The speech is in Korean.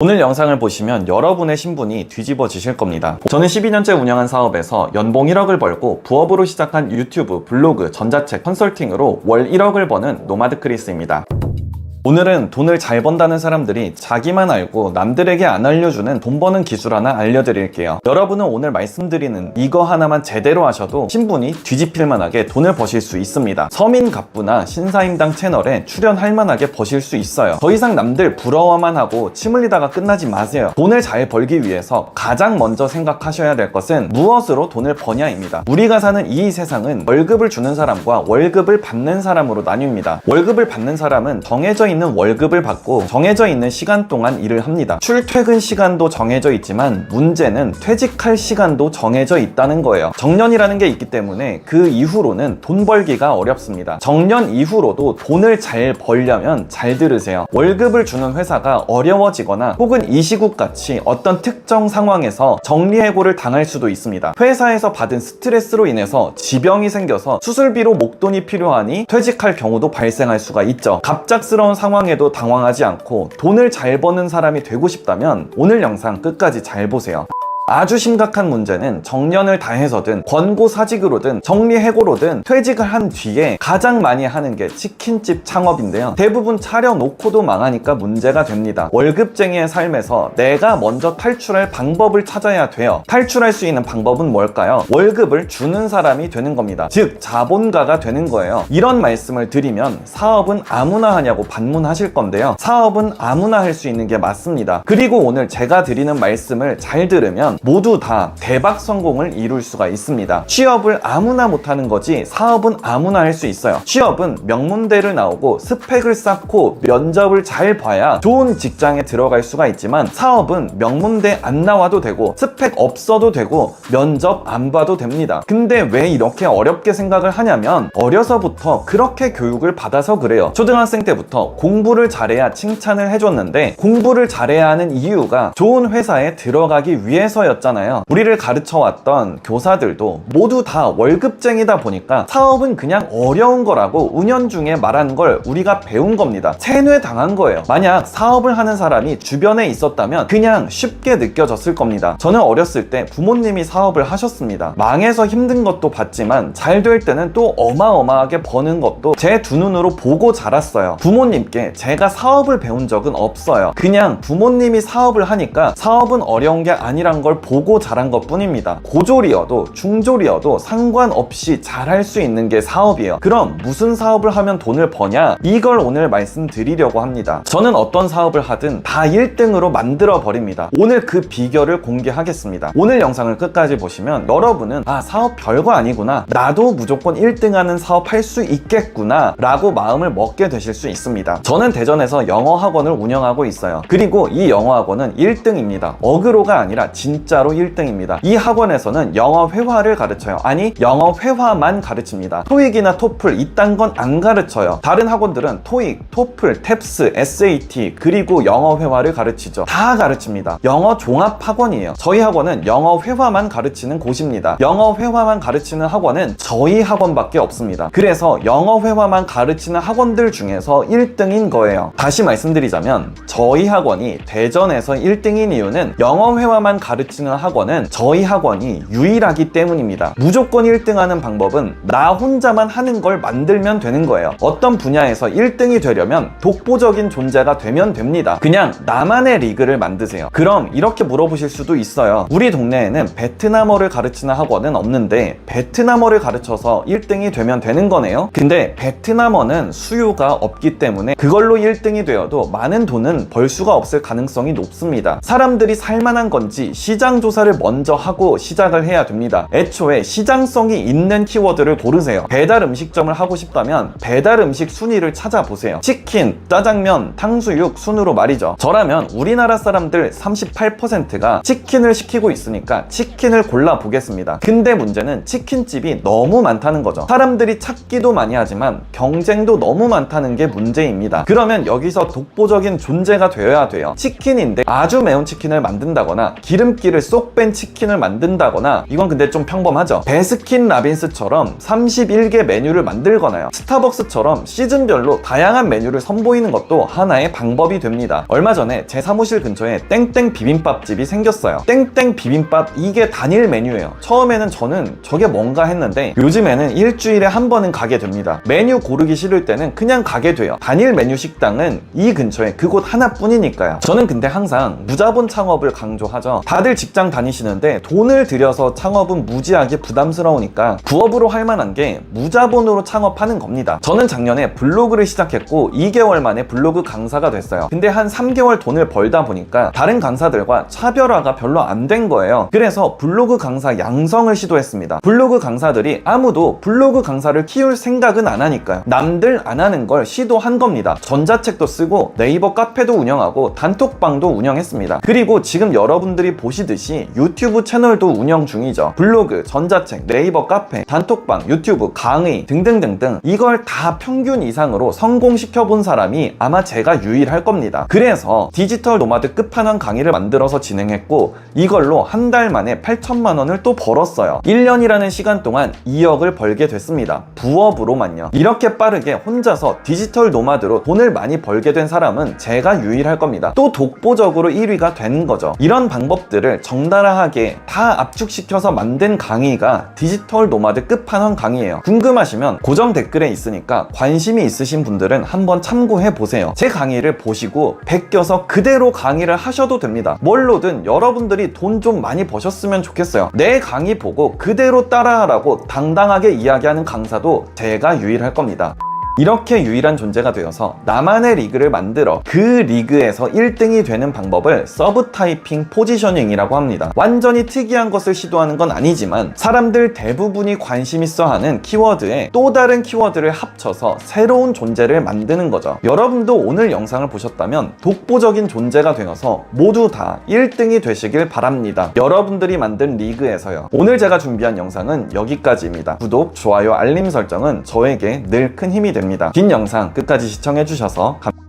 오늘 영상을 보시면 여러분의 신분이 뒤집어지실 겁니다. 저는 12년째 운영한 사업에서 연봉 1억을 벌고 부업으로 시작한 유튜브, 블로그, 전자책, 컨설팅으로 월 1억을 버는 노마드 크리스입니다. 오늘은 돈을 잘 번다는 사람들이 자기만 알고 남들에게 안 알려주는 돈 버는 기술 하나 알려드릴게요. 여러분은 오늘 말씀드리는 이거 하나만 제대로 하셔도 신분이 뒤집힐 만하게 돈을 버실 수 있습니다. 서민 갑부나 신사임당 채널에 출연할 만하게 버실 수 있어요. 더 이상 남들 부러워만 하고 침 흘리다가 끝나지 마세요. 돈을 잘 벌기 위해서 가장 먼저 생각하셔야 될 것은 무엇으로 돈을 버냐입니다. 우리가 사는 이 세상은 월급을 주는 사람과 월급을 받는 사람으로 나뉩니다. 월급을 받는 사람은 정해져 있는 월급을 받고 정해져 있는 시간 동안 일을 합니다. 출퇴근 시간도 정해져 있지만 문제는 퇴직할 시간도 정해져 있다는 거예요. 정년이라는 게 있기 때문에 그 이후로는 돈 벌기가 어렵습니다. 정년 이후로도 돈을 잘 벌려면 잘 들으세요. 월급을 주는 회사가 어려워지거나 혹은 이 시국 같이 어떤 특정 상황에서 정리해고를 당할 수도 있습니다. 회사에서 받은 스트레스로 인해서 지병이 생겨서 수술비로 목돈이 필요하니 퇴직할 경우도 발생할 수가 있죠. 갑작스러운 상황 에도 당황하지 않고 돈을 잘 버는 사람이 되고 싶다면 오늘 영상 끝까지 잘 보세요. 아주 심각한 문제는 정년을 다해서든 권고사직으로든 정리해고로든 퇴직을 한 뒤에 가장 많이 하는 게 치킨집 창업인데요. 대부분 차려놓고도 망하니까 문제가 됩니다. 월급쟁이의 삶에서 내가 먼저 탈출할 방법을 찾아야 돼요. 탈출할 수 있는 방법은 뭘까요? 월급을 주는 사람이 되는 겁니다. 즉, 자본가가 되는 거예요. 이런 말씀을 드리면 사업은 아무나 하냐고 반문하실 건데요. 사업은 아무나 할 수 있는 게 맞습니다. 그리고 오늘 제가 드리는 말씀을 잘 들으면 모두 다 대박 성공을 이룰 수가 있습니다. 취업을 아무나 못하는 거지 사업은 아무나 할 수 있어요. 취업은 명문대를 나오고 스펙을 쌓고 면접을 잘 봐야 좋은 직장에 들어갈 수가 있지만 사업은 명문대 안 나와도 되고 스펙 없어도 되고 면접 안 봐도 됩니다. 근데 왜 이렇게 어렵게 생각을 하냐면 어려서부터 그렇게 교육을 받아서 그래요. 초등학생 때부터 공부를 잘해야 칭찬을 해줬는데 공부를 잘해야 하는 이유가 좋은 회사에 들어가기 위해서 였잖아요. 우리를 가르쳐 왔던 교사들도 모두 다 월급쟁이다 보니까 사업은 그냥 어려운 거라고 운연중에 말한 걸 우리가 배운 겁니다. 세뇌 당한 거예요. 만약 사업을 하는 사람이 주변에 있었다면 그냥 쉽게 느껴졌을 겁니다. 저는 어렸을 때 부모님이 사업을 하셨습니다. 망해서 힘든 것도 봤지만 잘 될 때는 또 어마어마하게 버는 것도 제 두 눈으로 보고 자랐어요. 부모님께 제가 사업을 배운 적은 없어요. 그냥 부모님이 사업을 하니까 사업은 어려운 게 아니란 걸 보고 자란 것 뿐입니다. 고졸이어도 중졸이어도 상관없이 잘할 수 있는 게 사업이에요. 그럼 무슨 사업을 하면 돈을 버냐? 이걸 오늘 말씀드리려고 합니다. 저는 어떤 사업을 하든 다 1등으로 만들어 버립니다. 오늘 그 비결을 공개하겠습니다. 오늘 영상을 끝까지 보시면 여러분은 아 사업 별거 아니구나. 나도 무조건 1등 하는 사업 할 수 있겠구나 라고 마음을 먹게 되실 수 있습니다. 저는 대전에서 영어 학원을 운영하고 있어요. 그리고 이 영어 학원은 1등입니다. 어그로가 아니라 진짜 로 1등입니다. 이 학원에서는 영어 회화를 가르쳐요. 아니 영어 회화만 가르칩니다. 토익이나 토플 이딴 건 안 가르쳐요. 다른 학원들은 토익, 토플, 탭스, SAT 그리고 영어 회화를 가르치죠. 다 가르칩니다. 영어 종합 학원이에요. 저희 학원은 영어 회화만 가르치는 곳입니다. 영어 회화만 가르치는 학원은 저희 학원밖에 없습니다. 그래서 영어 회화만 가르치는 학원들 중에서 1등인 거예요. 다시 말씀드리자면 저희 학원이 대전에서 1등인 이유는 영어 회화만 가르치 는 학원은 저희 학원이 유일하기 때문입니다. 무조건 1등하는 방법은 나 혼자만 하는 걸 만들면 되는 거예요. 어떤 분야에서 1등이 되려면 독보적인 존재가 되면 됩니다. 그냥 나만의 리그를 만드세요. 그럼 이렇게 물어보실 수도 있어요. 우리 동네에는 베트남어를 가르치는 학원은 없는데 베트남어를 가르쳐서 1등이 되면 되는 거네요. 근데 베트남어는 수요가 없기 때문에 그걸로 1등이 되어도 많은 돈은 벌 수가 없을 가능성이 높습니다. 사람들이 살만한 건지 시장 조사를 먼저 하고 시작을 해야 됩니다. 애초에 시장성이 있는 키워드를 고르세요. 배달 음식점을 하고 싶다면 배달 음식 순위를 찾아보세요. 치킨, 짜장면, 탕수육 순으로 말이죠. 저라면 우리나라 사람들 38%가 치킨을 시키고 있으니까 치킨을 골라 보겠습니다. 근데 문제는 치킨집이 너무 많다는 거죠. 사람들이 찾기도 많이 하지만 경쟁도 너무 많다는 게 문제입니다. 그러면 여기서 독보적인 존재가 되어야 돼요. 치킨인데 아주 매운 치킨을 만든다거나 기름기 기름기를 쏙 뺀 치킨을 만든다거나 이건 근데 좀 평범하죠. 베스킨 라빈스처럼 31개 메뉴를 만들거나요. 스타벅스처럼 시즌별로 다양한 메뉴를 선보이는 것도 하나의 방법이 됩니다. 얼마 전에 제 사무실 근처에 땡땡 비빔밥집이 생겼어요. 땡땡 비빔밥 이게 단일 메뉴예요. 처음에는 저는 저게 뭔가 했는데 요즘에는 일주일에 한 번은 가게 됩니다. 메뉴 고르기 싫을 때는 그냥 가게 돼요. 단일 메뉴 식당은 이 근처에 그곳 하나뿐이니까요. 저는 근데 항상 무자본 창업을 강조하죠. 다들 직장 다니시는데 돈을 들여서 창업은 무지하게 부담스러우니까 부업으로 할 만한 게 무자본으로 창업하는 겁니다. 저는 작년에 블로그를 시작했고 2개월 만에 블로그 강사가 됐어요. 근데 한 3개월 돈을 벌다 보니까 다른 강사들과 차별화가 별로 안 된 거예요. 그래서 블로그 강사 양성을 시도했습니다. 블로그 강사들이 아무도 블로그 강사를 키울 생각은 안 하니까요. 남들 안 하는 걸 시도한 겁니다. 전자책도 쓰고 네이버 카페도 운영하고 단톡방도 운영했습니다. 그리고 지금 여러분들이 보시 듯이 유튜브 채널도 운영 중이죠. 블로그, 전자책, 네이버 카페, 단톡방, 유튜브, 강의 등등등등 이걸 다 평균 이상으로 성공시켜 본 사람이 아마 제가 유일할 겁니다. 그래서 디지털 노마드 끝판왕 강의를 만들어서 진행했고 이걸로 한 달 만에 8천만 원을 또 벌었어요. 1년이라는 시간 동안 2억을 벌게 됐습니다. 부업으로만요. 이렇게 빠르게 혼자서 디지털 노마드로 돈을 많이 벌게 된 사람은 제가 유일할 겁니다. 또 독보적으로 1위가 된 거죠. 이런 방법들을 적나라하게 다 압축시켜서 만든 강의가 디지털 노마드 끝판왕 강의예요. 궁금하시면 고정 댓글에 있으니까 관심이 있으신 분들은 한번 참고해 보세요. 제 강의를 보시고 베껴서 그대로 강의를 하셔도 됩니다. 뭘로든 여러분들이 돈 좀 많이 버셨으면 좋겠어요. 내 강의 보고 그대로 따라하라고 당당하게 이야기하는 강사도 제가 유일할 겁니다. 이렇게 유일한 존재가 되어서 나만의 리그를 만들어 그 리그에서 1등이 되는 방법을 서브 타이핑 포지셔닝이라고 합니다. 완전히 특이한 것을 시도하는 건 아니지만 사람들 대부분이 관심 있어 하는 키워드에 또 다른 키워드를 합쳐서 새로운 존재를 만드는 거죠. 여러분도 오늘 영상을 보셨다면 독보적인 존재가 되어서 모두 다 1등이 되시길 바랍니다. 여러분들이 만든 리그에서요. 오늘 제가 준비한 영상은 여기까지입니다. 구독, 좋아요, 알림 설정은 저에게 늘 큰 힘이 됩 니다. 긴 영상 끝까지 시청해주셔서 감사합니다.